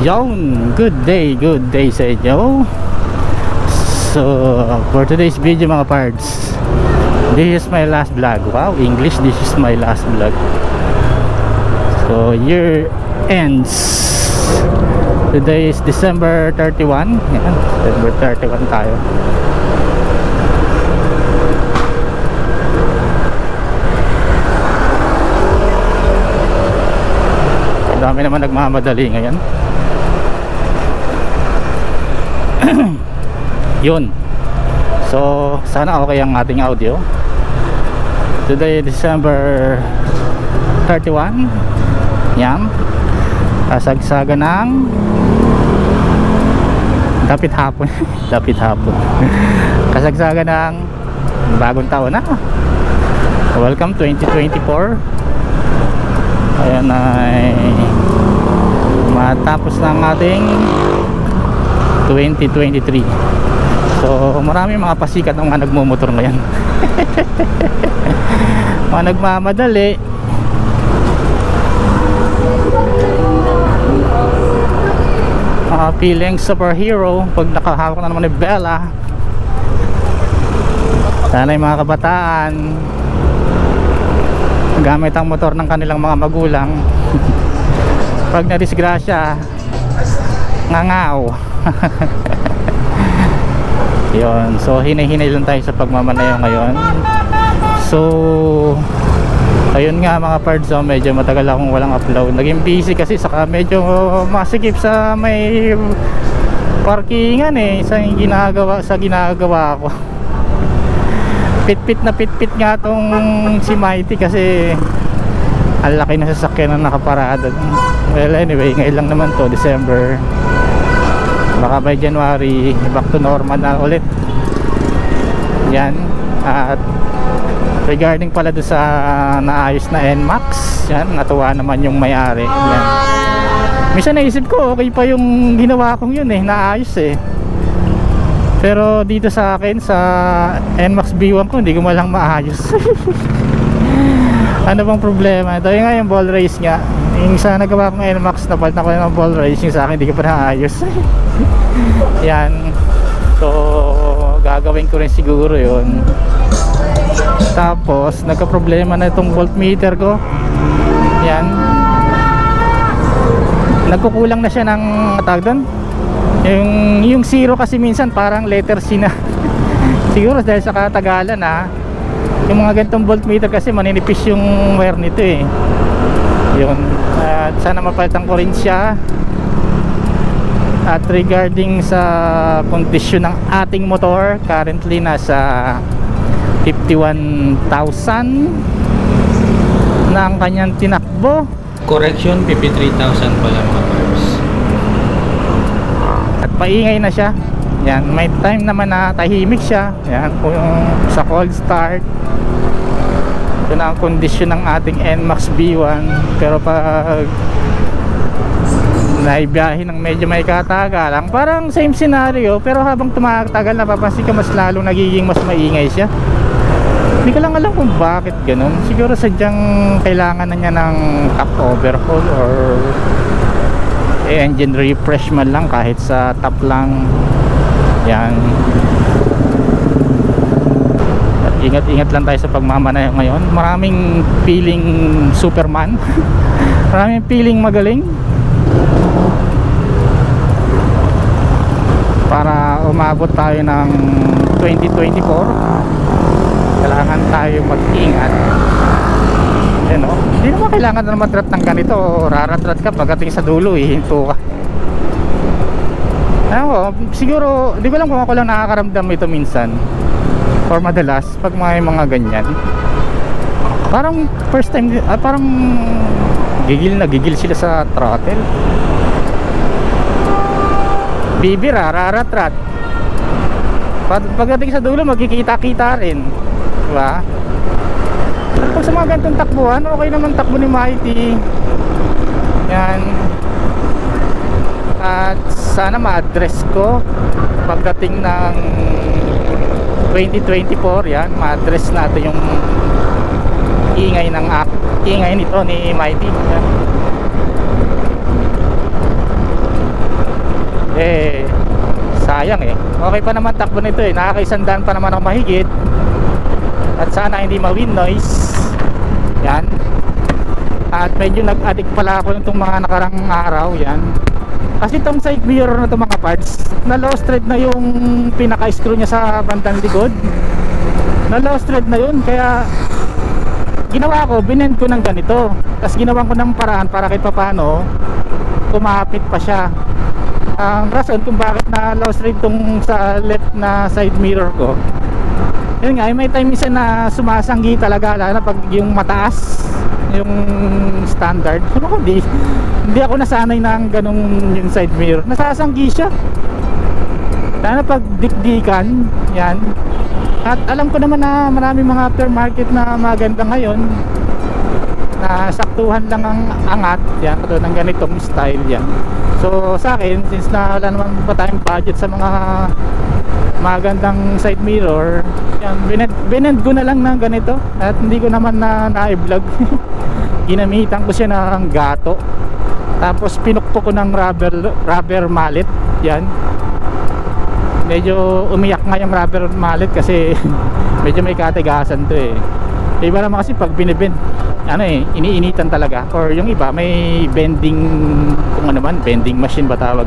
Yon, good day, good day sa inyo. So, for today's video mga parts, this is my last vlog. Wow, English, this is my last vlog. So, year ends. Today is December 31. Yan, December 31 tayo. Dami naman nagmamadali ngayon. Yun. So, sana okay ang ating audio. Today, December 31. Yan. Kasagsaga ng Dapit hapon. Dapit hapon. Kasagsaga ng bagong taon na. Welcome 2024. Ayan ay matapos ng ating 2023 so marami mga pasikat ng mga nagmumotor ngayon. Mga nagmamadali. Mga feeling superhero pag nakahawak na naman ni Bella. Sana yung mga kabataan. Gamit ang motor ng kanilang mga magulang. Pag nadisgrasya ngangaw yon so hinay-hinay lang tayo sa pagmamanayo ngayon. So ayun nga mga pards so medyo matagal akong walang upload. Naging busy kasi saka medyo masikip sa may parkingan eh. Sa ginagawa sa ginagawa ko pit-pit na pit-pit nga tong si Mighty kasi ang laki na sasakyan na nakaparada. Well anyway ngayon lang naman to December baka by January back to normal na ulit. Yan. At regarding pala do sa naayos na NMAX yan natuwa naman yung may-ari. Yan. Minsan naisip ko okay pa yung ginawa kong yun eh naayos eh. Pero dito sa akin sa NMAX B1 ko hindi ko malang maayos. Ano bang problema? Ito yung nga ball race nga yung sa nagawa kong NMAX napalt na ko ng ball race yung sa akin hindi ko pa naayos. Yan. So gagawin ko rin siguro yun. Tapos nagka problema na itong voltmeter ko. Yan. Nagkukulang na siya ng tawag doon? Yung, yung zero kasi minsan parang letter C na. Siguro dahil sa katagalan ha yung mga ganitong voltmeter kasi maninipis yung wire nito eh yun at sana mapalitan ko rin siya. At regarding sa kondisyon ng ating motor currently nasa 51,000 na ang kanyang tinakbo. Correction, 53,000 pala mga carbs. at paingay na siya. Yan may time naman na tahimik siya. Yan kung sa cold start ito na ang kondisyon ng ating NMAX B1 pero pag naibiyahe ng medyo may katagalan parang same scenario. Pero habang tumatagal napapansin ka mas lalong nagiging mas maingay siya. Hindi ko lang alam kung bakit ganun. Siguro sadyang kailangan na niya ng top overhaul or engine refresh man lang kahit sa top lang. Yan ingat-ingat lang tayo sa pagmamanayo ngayon. Maraming feeling superman. Maraming feeling magaling. Para umabot tayo ng 2024 kailangan tayo mag-ingat. Yan o hindi naman kailangan na matrat ng ganito. Raratrat ka pagdating sa dulo ihinto ka. Ewan siguro, di ko lang kung ako lang nakakaramdam ito minsan or madalas pag may mga ganyan. Parang first time, ah, parang gigil na gigil sila sa throttle. Bibira, raratrat pag pagdating sa dulo magkikita-kita rin. Diba? Pag sa mga ganitong takbuhan okay naman takbo ni Mighty. Yan. At sana ma-address ko pagdating ng 2024 yan. Ma-address natin yung ingay ng ingay nito ni Mighty. Yan. eh sayang eh. Okay pa naman takbo nito eh. Nakakaisandaan pa naman ako mahigit. At sana hindi ma-wind noise at medyo nag-addict pala ako nitong mga nakarang araw yan. Kasi itong side mirror na itong mga parts na lost thread na yung pinaka-screw niya sa bandang likod. Na lost thread na yun kaya ginawa ko binend ko ng ganito. Tapos ginawa ko ng paraan para kahit papano kumapit pa siya. Ang rason kung bakit na lost thread tong sa left na side mirror ko yun nga, may time isa na sumasanggi talaga na pag yung mataas yung standard. Ano ko di hindi ako nasanay ng ganong yung side mirror. Nasasanggi siya. Lalo pag dikdikan yan. At alam ko naman na marami mga aftermarket na maganda ngayon na saktuhan lang ang angat yan. Katulad ng ganitong style yan so sa akin since na wala naman pa tayong budget sa mga magandang side mirror yan binend, binend ko na lang ng ganito at hindi ko naman na na-vlog ginamitan ko siya ng gato. Tapos pinukpok ko ng rubber, rubber mallet. Yan. Medyo umiyak nga yung rubber mallet kasi medyo may katigasan to eh. Iba naman kasi pag binibend ano eh iniinitan talaga. Or yung iba may bending kung ano man bending machine ba tawag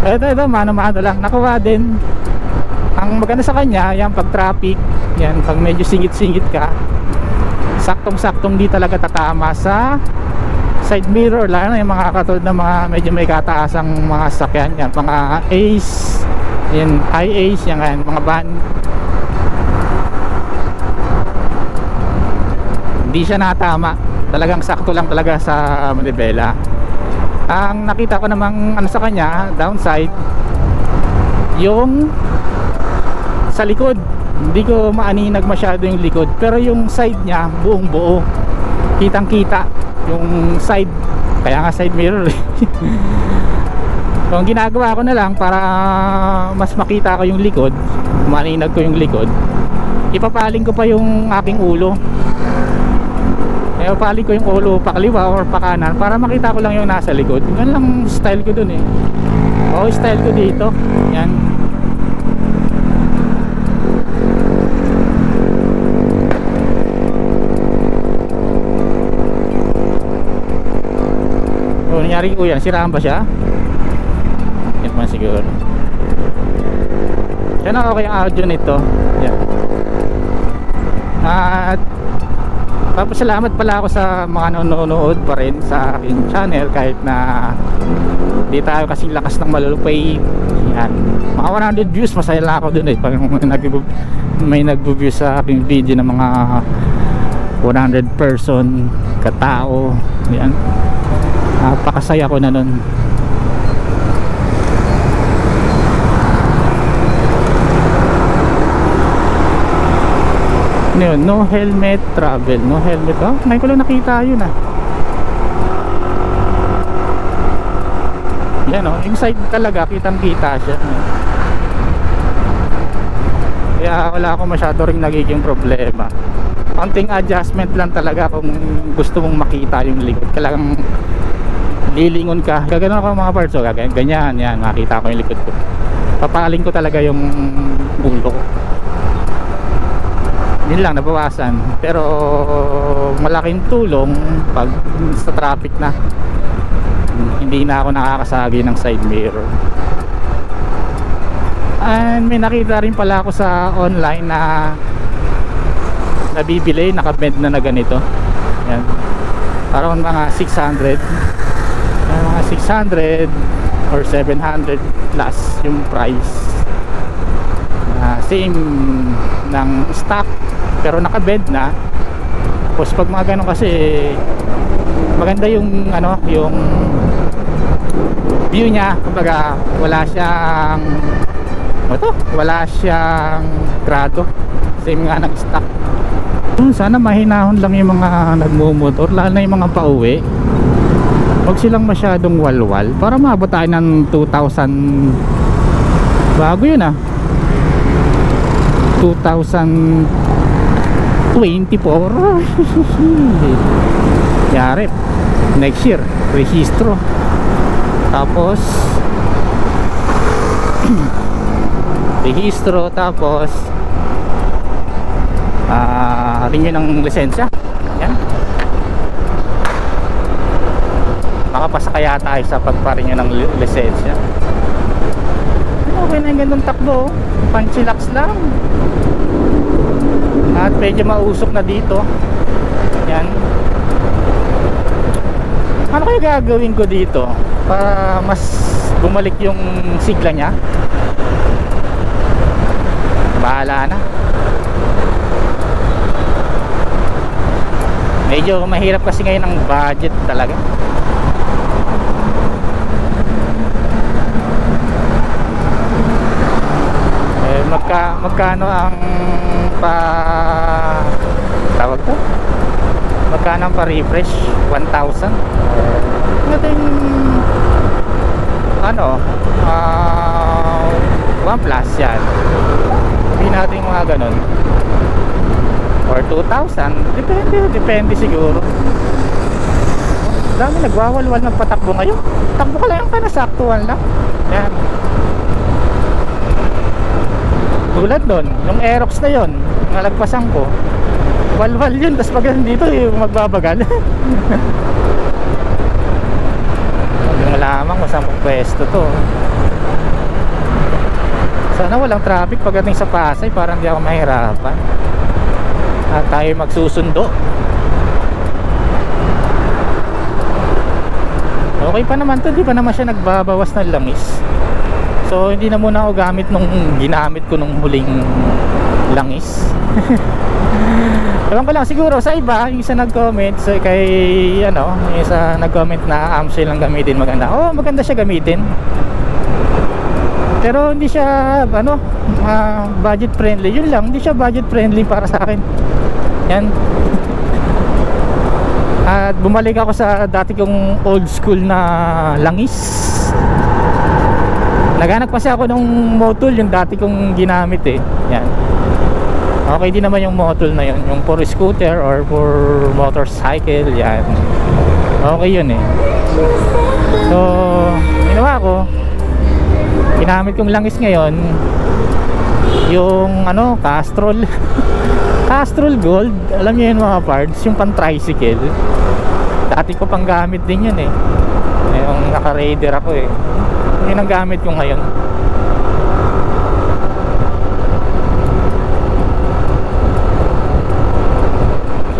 ito ito mano mano lang. Nakuha din. Ang maganda sa kanya yan pag traffic yan pag medyo singit singit ka saktong saktong di talaga tatama sa side mirror. Lalo yung mga katulad ng mga medyo may kataasang mga sakyan yan mga ace yan high ace yan, yan mga van hindi siya natama. Talagang sakto lang talaga sa manibela ang nakita ko namang ano sa kanya downside yung sa likod. Hindi ko maaninag masyado yung likod pero yung side niya buong buo kitang kita yung side. Kaya nga side mirror eh. so ang ginagawa ko na lang para mas makita ko yung likod maaninag ko yung likod ipapaling ko pa yung aking ulo kaya paling ko yung ulo pa kaliwa or pa kanan para makita ko lang yung nasa likod. Yun lang style ko dun eh. O style ko dito. Yan. O nangyari ko yan siraan ba siya? Yan man siguro. Yan okay ang audio nito. Yan. At Papasalamat pala ako sa mga nanonood pa rin sa aking channel kahit na di tayo kasing lakas ng malulupay. Yan. Mga 100 views, masaya lang ako dun eh. Pag nag may nagbo-view sa aking video ng mga 100 person katao. Yan. Napakasaya ko na nun. Ano yun? No helmet travel. No helmet. Oh, ngayon ko lang nakita yun ah. Yan oh, yung side talaga kitang kita siya. Kaya wala ako masyado ring nagiging problema. Konting adjustment lang talaga kung gusto mong makita yung likod. Kailangan lilingon ka. Gaganon ako mga parts. So, gaganyan, ganyan, yan. Makita ko yung likod ko. Papaling ko talaga yung ulo ko yun lang nabawasan. Pero malaking tulong pag sa traffic na. Hindi na ako nakakasagi ng side mirror. And may nakita rin pala ako sa online na nabibili nakabend na na ganito. Yan. Parang mga 600 Yan, mga 600 or 700 plus yung price. Na same ng stock pero nakabed na. Tapos pag mga ganun kasi maganda yung ano yung view niya. Kumbaga wala siyang ano to? Wala siyang grado. Same nga ng stock. Hmm, sana mahinahon lang yung mga nagmumotor lalo na yung mga pauwi. Huwag silang masyadong walwal. Para maabot tayo ng 2,000 bago yun ah. 2000 24 yari. Next year rehistro tapos rehistro tapos ah renew ng lisensya. Yan. Makapasa kaya tayo sa pagpa-renew ng li- lisensya. Okay na yung ganun takbo oh. panchilax lang at medyo mausok na dito. Yan. Ano kaya gagawin ko dito para mas bumalik yung sigla niya? Bahala na. Medyo mahirap kasi ngayon ang budget talaga magka, magkano ang pa tawag to? Magkano ang pa refresh 1,000 nating ano ah one plus yan. Hindi natin mga ganun. Or 2,000 depende depende siguro. Dami nagwawalwal nagpatakbo ngayon. Takbo ka lang yung kanasaktuhan lang. Yan tulad nun yung Aerox na yon nalagpasan ko walwal yun tapos pag dito yung magbabagal. Mo lamang kung saan pwesto to. Sana walang traffic pagdating sa Pasay para hindi ako mahirapan. At tayo magsusundo. Okay pa naman to di pa naman siya nagbabawas ng langis so hindi na muna ako gamit nung ginamit ko nung huling langis. Ewan ko lang siguro sa iba yung isa nag-comment so kay ano yung isa nag-comment na Amstel lang gamitin maganda. Oh maganda siya gamitin. Pero hindi siya ano ah, budget friendly yun lang hindi siya budget friendly para sa akin. Yan. At bumalik ako sa dati kong old school na langis naghanap kasi ako ng motul yung dati kong ginamit eh. Yan. Okay din naman yung motul na yun. Yung for scooter or for motorcycle yan. Okay yun eh. So ginawa ko. Ginamit kong langis ngayon yung ano Castrol. Castrol Gold. Alam niyo yun mga parts yung pan tricycle dati ko pang gamit din yun eh. Yung naka raider ako eh yun ang gamit ko ngayon.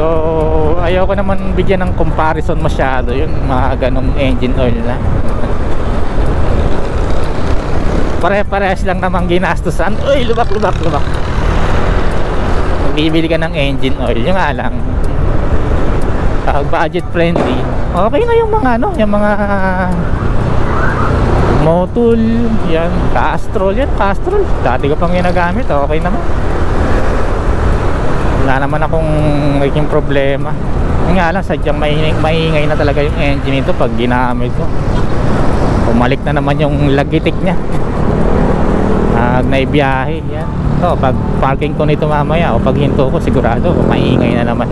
So ayaw ko naman bigyan ng comparison masyado yun mga ganong engine oil na. Pare-parehas lang namang ginastusan. Uy lubak lubak lubak. Bibili ka ng engine oil yung nga lang. Pag budget friendly. Okay na yung mga ano yung mga motul yan. Castrol yan castrol. Dati ko pang ginagamit okay naman. Wala naman akong naging problema. Yung nga lang sadyang maingay, na talaga yung engine nito pag ginamit ko. Pumalik na naman yung lagitik niya. Pag naibiyahe yan. So pag parking ko nito mamaya o pag hinto ko sigurado maingay na naman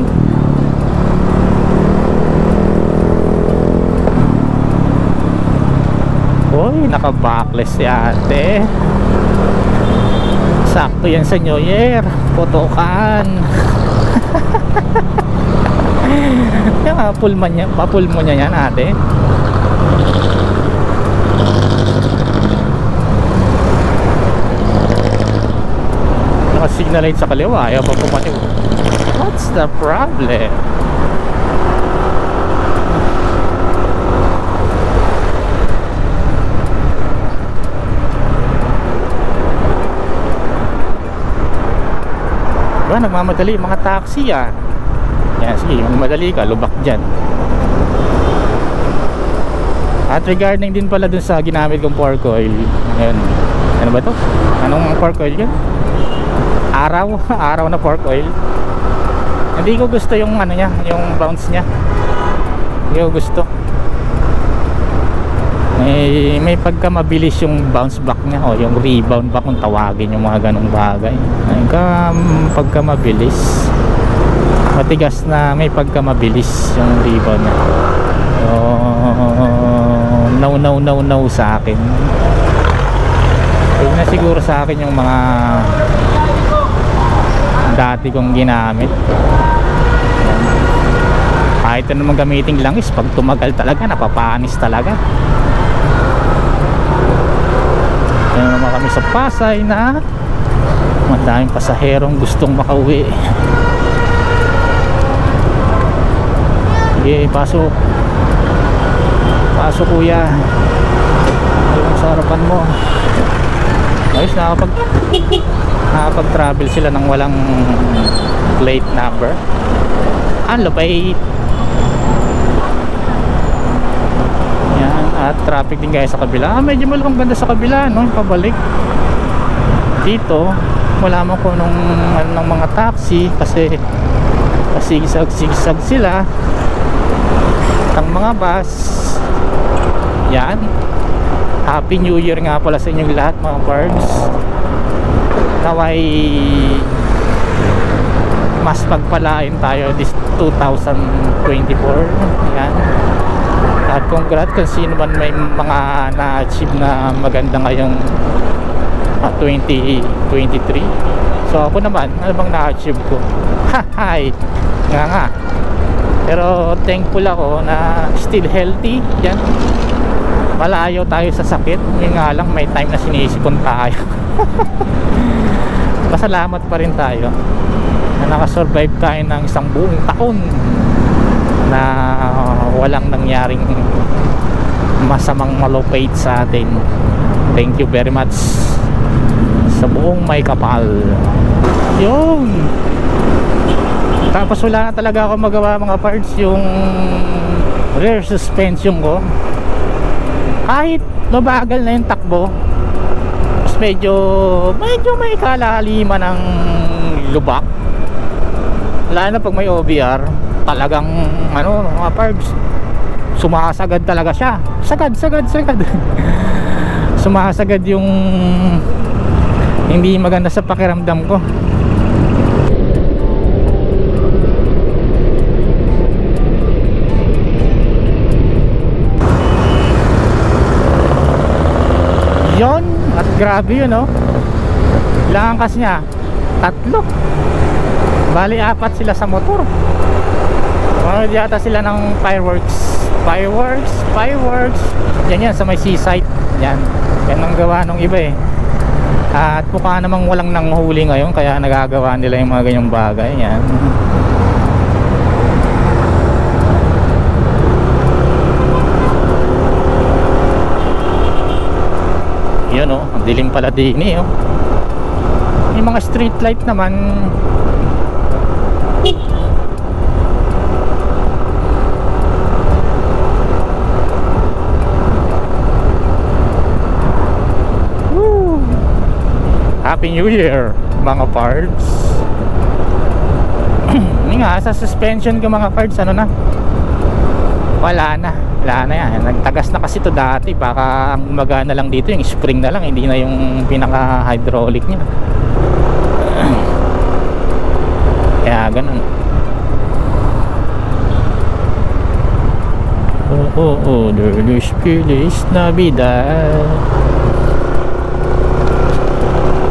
naka-backless si ate. Sakto yan sa New Year. Putukan. yung mapulman niya, mapulmo niya yan ate. Naka-signal light sa kaliwa. Ayaw pa pumatiw. What's the problem? Diba, nagmamadali mga taxi ah. Yan, sige, magmadali ka, lubak dyan. At regarding din pala dun sa ginamit kong pork oil, ayun, ano ba to? Anong pork oil yun? Araw, araw na pork oil. Hindi ko gusto yung ano niya, yung bounce niya. Hindi ko gusto. May, may pagka mabilis yung bounce back niya o yung rebound back kung tawagin yung mga ganong bagay. Ay, ka, pagka mabilis. Matigas na may pagka mabilis yung rebound niya. So, no no no no sa akin. Ayun. na siguro sa akin yung mga dati kong ginamit kahit ano naman gamiting langis pag tumagal talaga napapanis talaga Kaya naman kami sa Pasay na madaming pasaherong gustong makauwi. Sige pasok. Pasok kuya. Ayun sa harapan mo. Ayos nakapag nakapag travel sila ng walang plate number. Ang lupait yan at traffic din guys sa kabila. Ah, medyo malakang ganda sa kabila no? Pabalik. Dito wala mo ko nung ano, ng mga taxi kasi pasigsag-sigsag sila. Ang mga bus yan. Happy New Year nga pala sa inyong lahat mga pards naway mas pagpalain tayo this 2024 yan at congrats kung sino man may mga na-achieve na maganda ngayong ah, 2023 so ako naman ano bang na-achieve ko? Hi. Nga nga. Pero thankful ako na still healthy. Yan. Malayo tayo sa sakit. Yun nga lang may time na sinisipon tayo. Pasalamat pa rin tayo na nakasurvive tayo ng isang buong taon na walang nangyaring masamang malupait sa atin. Thank you very much sa buong may kapal. Yun. Tapos wala na talaga ako magawa mga parts yung rear suspension ko. Kahit mabagal na yung takbo medyo medyo may kalaliman ng lubak. Lalo na pag may OBR talagang ano mga parts sumasagad talaga siya. Sagad sagad sagad. Sumasagad yung hindi maganda sa pakiramdam ko. Yon at grabe yun no ilang angkas niya. Tatlo. Bali apat sila sa motor Manood yata sila ng fireworks. Fireworks? Fireworks? Yan yan sa may seaside. Yan. Yan ang gawa nung iba eh. At mukha namang walang nanghuli ngayon kaya nagagawa nila yung mga ganyang bagay. Yan. Yun oh. Ang dilim pala din eh oh. May mga street light naman Happy New Year mga parts Hindi nga sa suspension ko mga parts ano na? Wala na. Wala na yan. Nagtagas na kasi to dati. Baka ang gumagana lang dito yung spring na lang hindi na yung pinaka hydraulic nya kaya ganun. Oh oh oh Feliz Feliz Navidad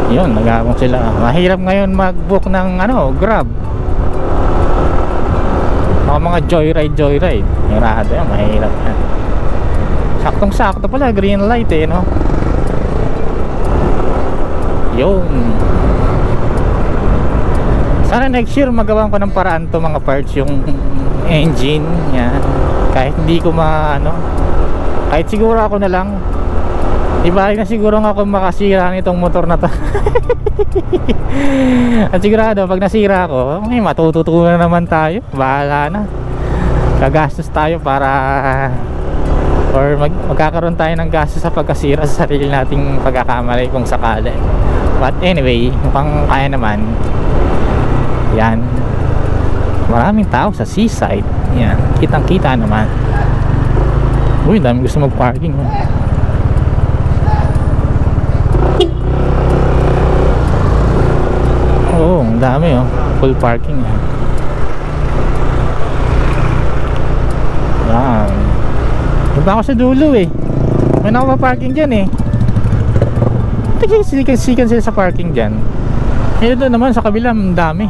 yun nagabong sila. Mahirap ngayon mag book ng ano grab. Mga mga joyride joyride. Yung rado yan mahirap yan. Saktong sakto pala green light eh no? Yun. Sana next year magawa ko ng paraan to mga parts yung engine yan kahit hindi ko ma ano kahit siguro ako na lang Ibalik na siguro nga ako makasira nitong motor na to. At sigurado pag nasira ako May matututunan naman tayo. Bahala na. Gagastos tayo para Or mag, magkakaroon tayo ng gastos sa pagkasira sa sarili nating pagkakamali kung sakali. But anyway, mukhang kaya naman. Yan. Maraming tao sa seaside. Yan, kitang kita naman. Uy, dami gusto mag-parking oh. Ang dami oh. Full parking eh. Yan. Punta ako sa dulo eh. May nakaparking dyan eh. Nagsikan sila sa parking dyan. Eh doon naman sa kabila, ang dami.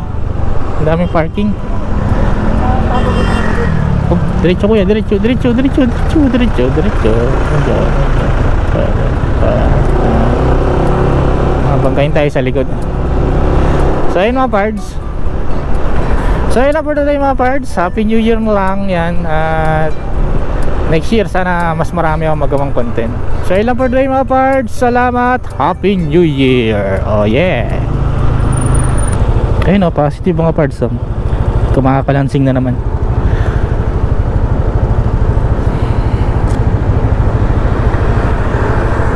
Ang daming parking. Oh, diretso kuya, diretso, diretso, diretso, diretso, diretso, diretso. Ah, bangkain tayo sa likod. So ayun mga pards. So ayun na for today mga pards. Happy New Year mo lang yan. At next year sana mas marami akong magawang content. So ayun lang for today mga pards. Salamat. Happy New Year. Oh yeah. Ayun o, positive mga pards. Oh. Kumakakalansing na naman.